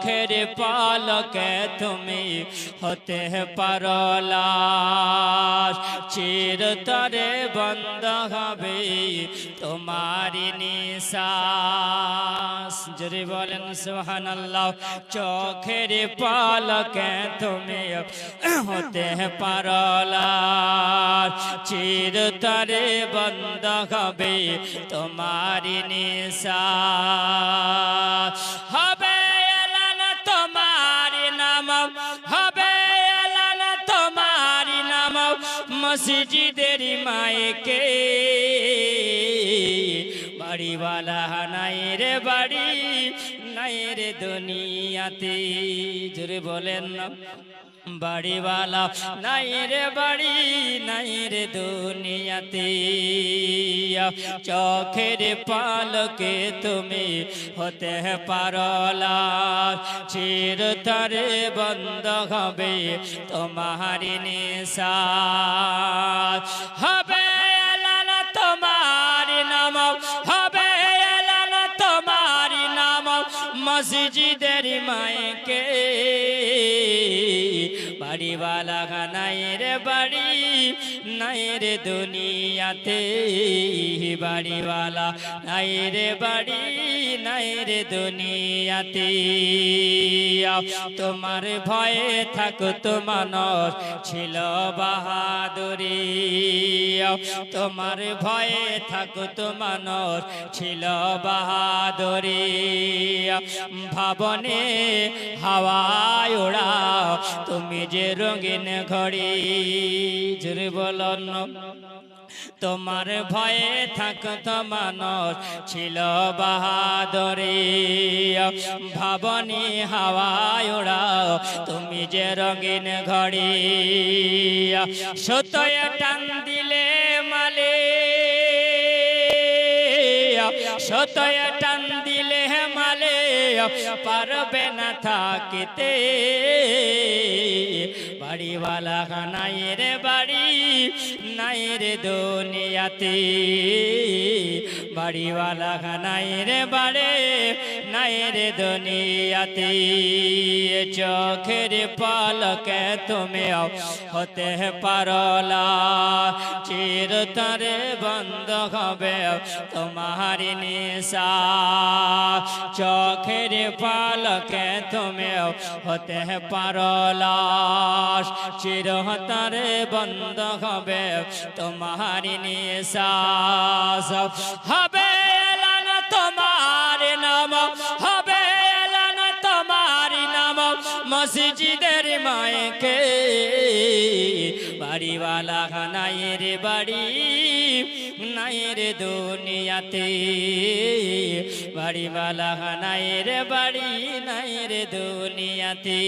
চোখের পালকে তুমি হতে পারলাস। চিরতরে বন্ধ হবে তোমারি নিশ্বাস। যদি বলেন সোহান আল্লাহ চোখের পালকে তুমি হতে পারলাস। চিরতরে বন্ধ হবে তোমারি এলান তোমারি নাম হবে আলানা তোমারি নাম মসজিদের মায়কে বাড়িওয়ালা নাই রে বাড়ি নাই রে দুনিয়াতে। জোরে বলেন না। বাড়িওয়ালা, নাই রে বাড়ি, নাই রে দুনিয়াতে। চোখের পালকে তুমি হতে পারলা চিরতরে বন্ধ হবে তোমার হবে তোমার নাম, হবে তোমার নাম। মসজিদের মায়কে বাড়িওয়ালা নাই রে বাড়ি, নাই রে দুনিয়াতে। বাড়িওয়ালা, নাই রে বাড়ি, নাই রে দুনিয়াতে। তোমার ভয়ে থাকতো মানুষ ছিল বাহাদুরি। তোমার ভয়ে থাকতো মানুষ ছিল বাহাদুরি। ভাবনে হাওয়ায় ওড়াও তুমি যে রঙিন ঘড়ি জুড়ে বলন তোমার ভয়ে থাকত মানুষ, ছিল বাহাদুরি। ভাবনি হাওয়ায় ওড়াও তুমি যে রঙিন ঘড়ি। সতয় টান দিলে সতয় টান দিলে মালে পারবে না থাকিতে। বাড়িওয়ালা খানাই রে বাড়ি নাই রে দুনিয়াতে। বাড়িওয়ালা নাই রে বাড়ে, নাই রে দুনিয়াতে। চোখের পালকে তুমি হতে পারলা চিরতরে বন্ধ হবে তোমার নিশা। চোখের পালকে তুমি হতে পারলা চিরতরে বন্ধ হবে তোমার নিশ্বাস। হবে তোমার নাম, হবে তোমার নাম। মসজিদের মায়কে বাড়িওয়ালা নাই বাড়ি নাই রে দুনিয়াতে। বাড়িওয়ালা নাই বাড়ি নাই রে দুনিয়াতে।